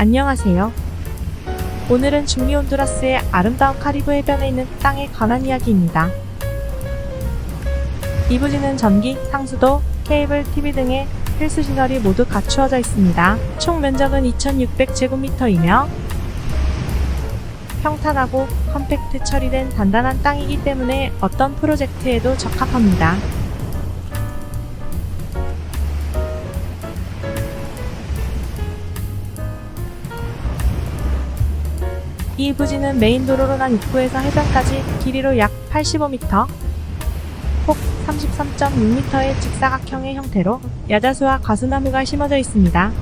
안녕하세요. 오늘은 중미 온두라스의 아름다운 카리브 해변에 있는 땅에 관한 이야기입니다. 이 부지는 전기, 상수도, 케이블, TV 등의 필수 시설이 모두 갖추어져 있습니다. 총 면적은 2,600제곱미터이며 평탄하고 컴팩트 처리된 단단한 땅이기 때문에 어떤 프로젝트에도 적합합니다. 이 부지는 메인 도로로 난 입구에서 해변까지 길이로 약 85m, 폭 33.6m의 직사각형의 형태로 야자수와 가수나무가 심어져 있습니다.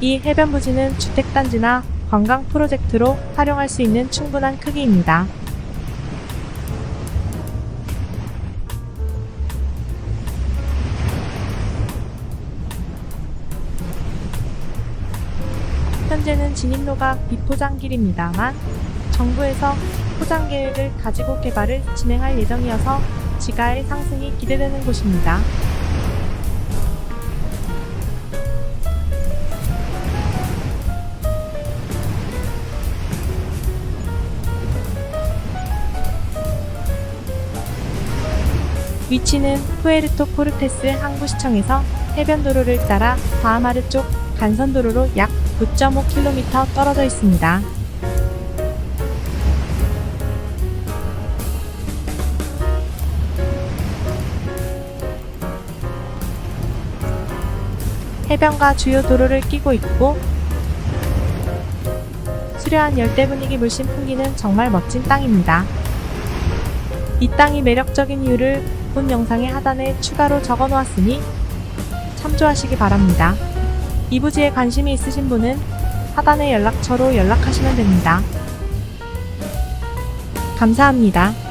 이 해변 부지는 주택단지나 관광 프로젝트로 활용할 수 있는 충분한 크기입니다. 현재는 진입로가 비포장길입니다만 정부에서 포장 계획을 가지고 개발을 진행할 예정이어서 지가의 상승이 기대되는 곳입니다. 위치는 푸에르토 포르테스 항구시청에서 해변도로를 따라 바하마르 쪽 간선도로로 약 9.5km 떨어져 있습니다. 해변과 주요 도로를 끼고 있고 수려한 열대 분위기 물씬 풍기는 정말 멋진 땅입니다. 이 땅이 매력적인 이유를 본 영상의 하단에 추가로 적어 놓았으니 참조하시기 바랍니다. 이 부지에 관심이 있으신 분은 하단의 연락처로 연락하시면 됩니다. 감사합니다.